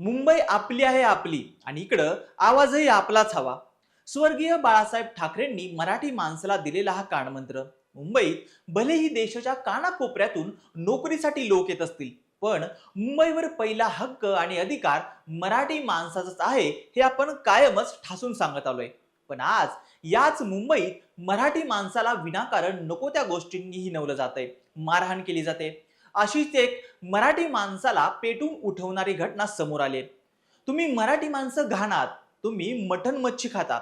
मुंबई आपली आहे आपली आणि इकडं आवाजही आपलाच हवा. स्वर्गीय बाळासाहेब ठाकरेंनी मराठी माणसाला दिलेला हा कानमंत्र मुंबईत भलेही देशाच्या कानाकोपऱ्यातून नोकरीसाठी लोक येत असतील पण मुंबईवर पहिला हक्क आणि अधिकार मराठी माणसाचाच आहे हे आपण कायमच ठासून सांगत आलोय. पण आज याच मुंबईत मराठी माणसाला विनाकारण नको त्या गोष्टींनी हिनवलं आहे मारहाण केली जाते. अशीच एक मराठी माणसाला पेटून उठवणारी घटना समोर आली. तुम्ही मराठी माणसं घाणात तुम्ही मटण मच्छी खाता.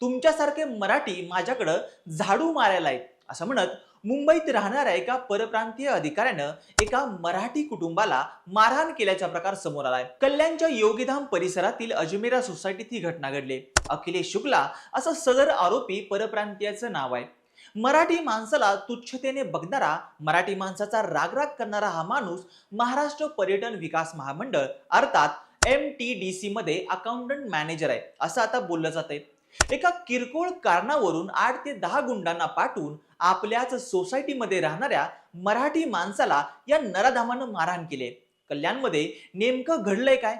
तुमच्यासारखे मराठी माझ्याकडं झाडू मारायला आहेत. असं म्हणत मुंबईत राहणाऱ्या एका परप्रांतीय अधिकाऱ्यानं एका मराठी कुटुंबाला मारहाण केल्याचा प्रकार समोर आलाय. कल्याणच्या योगीधाम परिसरातील अजमेरा सोसायटीत ही घटना घडली. अखिलेश शुक्ला असं सदर आरोपी परप्रांतीयाचं नाव आहे. मराठी माणसाला तुच्छतेने बघणारा मराठी माणसाचा रागराग करणारा हा माणूस महाराष्ट्र पर्यटन विकास महामंडळ अर्थात एम टी डी सी मध्ये अकाउंटंट मॅनेजर आहे असं आता बोललं जात आहे एका किरकोळ कारणावरून आठ ते दहा गुंडांना पाठवून आपल्याच सोसायटीमध्ये राहणाऱ्या मराठी माणसाला या नराधामानं मारहाण केले कल्याणमध्ये नेमकं घडलंय काय?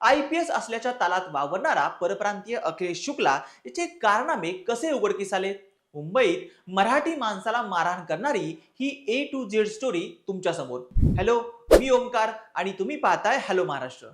आय पी एस असल्याच्या तालात वावरणारा परप्रांतीय अखिलेश शुक्ला याचे कारनामे कसे उघडकीस आले? मुंबईत मराठी माणसाला मारहाण करणारी ही ए टू झेड स्टोरी तुमच्यासमोर. हॅलो मी ओमकार आणि तुम्ही पाहताय हॅलो महाराष्ट्र.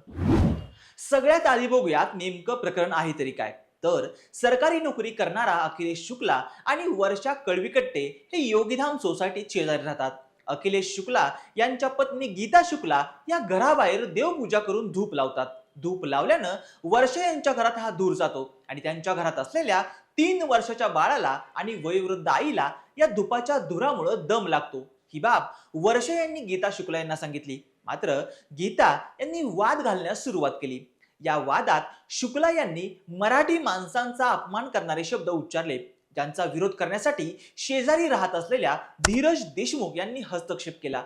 सगळ्यात आधी बघूयात नेमकं प्रकरण आहे तरी काय. तर सरकारी नोकरी करणारा अखिलेश शुक्ला आणि वर्षा कळविकट्टे हे योगीधाम सोसायटीत शेजारी राहतात. अखिलेश शुक्ला यांच्या पत्नी गीता शुक्ला या घराबाहेर देवपूजा करून धूप लावतात. धूप लावल्यानं वर्षे यांच्या घरात हा धूर जातो. आणि त्यांच्या घरात असलेल्या तीन वर्षाच्या बाळाला आणि वयोवृद्ध आईला या धुपाच्या धुरामुळे दम लागतो. ही बाब वर्षे यांनी गीता शुक्ला यांना सांगितली. मात्र गीता यांनी वाद घालण्यास सुरुवात केली. या वादात शुक्ला यांनी मराठी माणसांचा अपमान करणारे शब्द उच्चारले. ज्यांचा विरोध करण्यासाठी शेजारी राहत असलेल्या धीरज देशमुख यांनी हस्तक्षेप केला.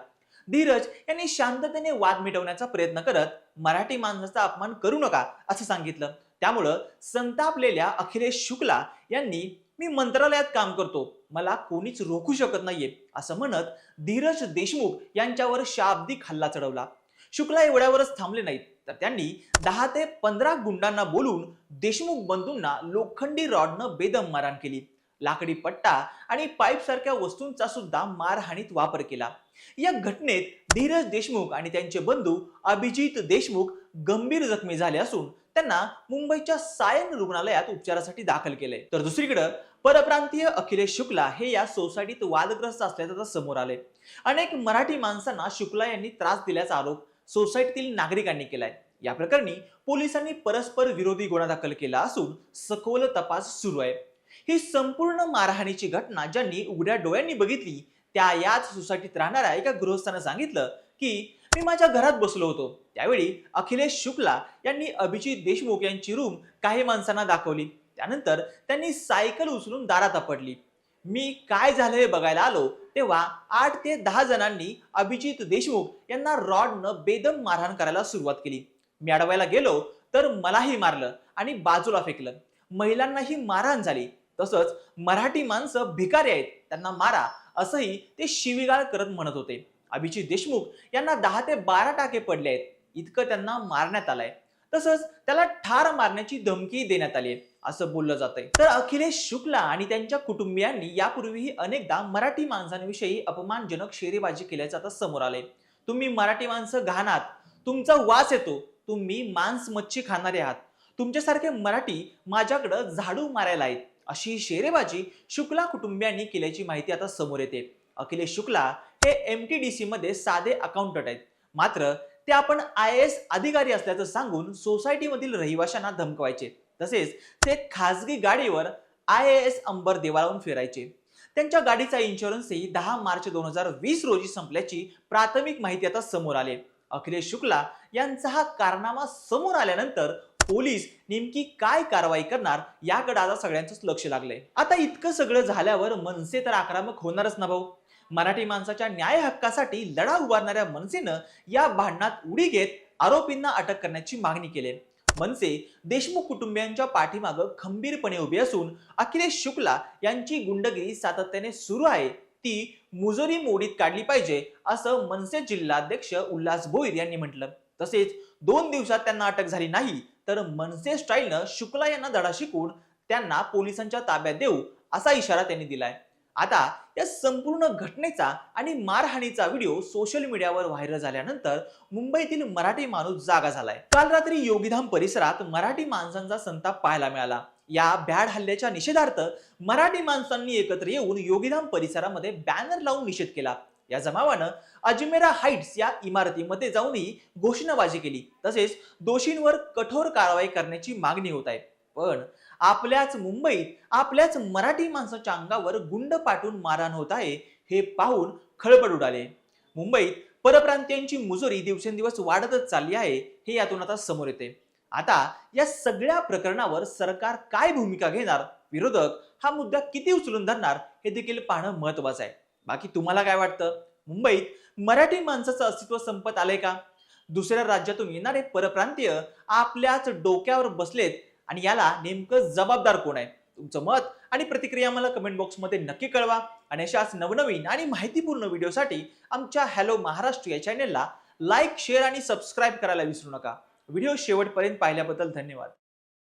धीरज यांनी शांततेने वाद मिटवण्याचा प्रयत्न करत मराठी माणसाचा अपमान करू नका असं सांगितलं. त्यामुळं संतापलेल्या अखिलेश शुक्ला यांनी मी मंत्रालयात काम करतो मला कोणीच रोखू शकत नाहीये असं म्हणत धीरज देशमुख यांच्यावर शाब्दिक हल्ला चढवला. शुक्ला एवढ्यावरच थांबले नाहीत. तर त्यांनी दहा ते पंधरा गुंडांना बोलून देशमुख बंधूंना लोखंडी रॉडनं बेदम मारहाण केली. लाकडी पट्टा आणि पाईप सारख्या वस्तूंचा सुद्धा मारहाणीत वापर केला. या घटनेत धीरज देशमुख आणि त्यांचे बंधू अभिजित देशमुख गंभीर जखमी झाले असून त्यांना मुंबईच्या सायन रुग्णालयात उपचारासाठी दाखल केले तर दुसरीकडे परप्रांतीय अखिलेश शुक्ला हे या सोसायटीत वादग्रस्त असल्याचं समोर आले अनेक मराठी माणसांना शुक्ला यांनी त्रास दिल्याचा आरोप सोसायटीतील नागरिकांनी केलाय. या प्रकरणी पोलिसांनी परस्पर विरोधी गुन्हा दाखल केला असून सखोल तपास सुरू आहे. ही संपूर्ण मारहाणीची घटना ज्यांनी उघड्या डोळ्यांनी बघितली त्या याच सोसायटीत राहणाऱ्या एका गृहस्थानं सांगितलं की मी माझ्या घरात बसलो होतो. त्यावेळी अखिलेश शुक्ला यांनी अभिजित देशमुख यांची रूम काही माणसांना दाखवली. त्यानंतर त्यांनी सायकल उचलून दारात आपटली. मी काय झालं हे बघायला आलो तेव्हा आठ ते दहा जणांनी अभिजित देशमुख यांना रॉडनं बेदम मारहाण करायला सुरुवात केली. मी अडवायला गेलो तर मलाही मारलं आणि बाजूला फेकलं. महिलांनाही मारहाण झाली. तसंच मराठी माणसं भिकारी आहेत. त्यांना मारा असंही ते शिवीगाळ करत म्हणत होते. अभिजित देशमुख यांना दहा ते बारा टाके पडले आहेत. इतकं त्यांना मारण्यात आलंय. तसंच त्याला ठार मारण्याची धमकी देण्यात आली आहे असं बोललं जात आहे तर अखिलेश शुक्ला आणि त्यांच्या कुटुंबियांनी यापूर्वीही अनेकदा मराठी माणसांविषयी अपमानजनक शेरेबाजी केल्याचं आता समोर आले तुम्ही मराठी माणसं घाणात. तुमचा वास येतो. तुम्ही मांस मच्छी खाणारे आहात. तुमच्यासारखे मराठी माझ्याकडं झाडू मारायला आहेत. अशी शेरेबाजी शुक्ला कुटुंबियांनी केल्याची माहिती आता समोर येते. अखिलेश शुक्ला हे एम टी डी सी मध्ये साधे अकाउंटंट आहेत. मात्र ते आपण आय एस अधिकारी असल्याचं सांगून सोसायटीमधील रहिवाशांना धमकवायचे. तसेच ते खासगी गाडीवर आय ए एस अंबर देवाळाहून फिरायचे. त्यांच्या गाडीचा इन्शुरन्सही दहा मार्च दोन हजार वीस रोजी संपल्याची प्राथमिक माहिती आता समोर आली. अखिलेश शुक्ला यांचा हा कारनामा समोर आल्यानंतर पोलीस नेमकी काय कारवाई करणार याकडे आता सगळ्यांचंच लक्ष लागलंय. आता इतकं सगळं झाल्यावर मनसे तर आक्रमक होणारच ना भाऊ. मराठी माणसाच्या न्याय हक्कासाठी लढा उभारणाऱ्या मनसेनं या भांडणात उडी घेत आरोपींना अटक करण्याची मागणी केली मनसे देशमुख कुटुंबियांच्या पाठीमागं खंबीरपणे उभे असून अखिलेश शुक्ला यांची गुंडगिरी सातत्याने सुरू आहे. ती मुजोरी मोडीत काढली पाहिजे असं मनसे जिल्हाध्यक्ष उल्हास भोईर यांनी म्हटलं. तसेच दोन दिवसात त्यांना अटक झाली नाही तर मनसे स्टाईलनं शुक्ला यांना धडा शिकून त्यांना पोलिसांच्या ताब्यात देऊ असा इशारा त्यांनी दिलाय. आता या संपूर्ण घटनेचा आणि मारहाणीचा व्हिडिओ सोशल मीडियावर व्हायरल झाल्यानंतर मुंबईतील मराठी माणूस जागा झालाय. काल रात्री योगीधाम परिसरात मराठी माणसांचा संताप पाहायला मिळाला. या भ्याड हल्ल्याच्या निषेधार्थ मराठी माणसांनी एकत्र येऊन योगीधाम परिसरामध्ये बॅनर लावून निषेध केला. या जमावानं अजमेरा हाईट्स या इमारतीमध्ये जाऊनही घोषणाबाजी केली. तसेच दोषींवर कठोर कारवाई करण्याची मागणी होत आहे. पण आपल्याच मुंबईत आपल्याच मराठी माणसाच्या अंगावर गुंड पाठवून मारहाण होत आहे हे पाहून खळबळ उडाले. मुंबईत परप्रांतीयांची मुजोरी दिवसेंदिवस वाढतच चालली आहे हे यातून आता समोर येते. आता या सगळ्या प्रकरणावर सरकार काय भूमिका घेणार? विरोधक हा मुद्दा किती उचलून धरणार हे देखील पाहणं महत्वाचं आहे. बाकी तुम्हाला काय वाटतं? मुंबईत मराठी माणसाचं अस्तित्व संपत आलंय का? दुसऱ्या राज्यातून येणारे परप्रांतीय आपल्याच डोक्यावर बसलेत आणि याला नेमकं जबाबदार कोण आहे? तुमचं मत आणि प्रतिक्रिया मला कमेंट बॉक्समध्ये नक्की कळवा. आणि अशाच नवनवीन आणि माहितीपूर्ण व्हिडिओसाठी आमच्या हॅलो महाराष्ट्र या चॅनेलला लाईक शेअर आणि सबस्क्राईब करायला विसरू नका. व्हिडिओ शेवटपर्यंत पाहिल्याबद्दल धन्यवाद.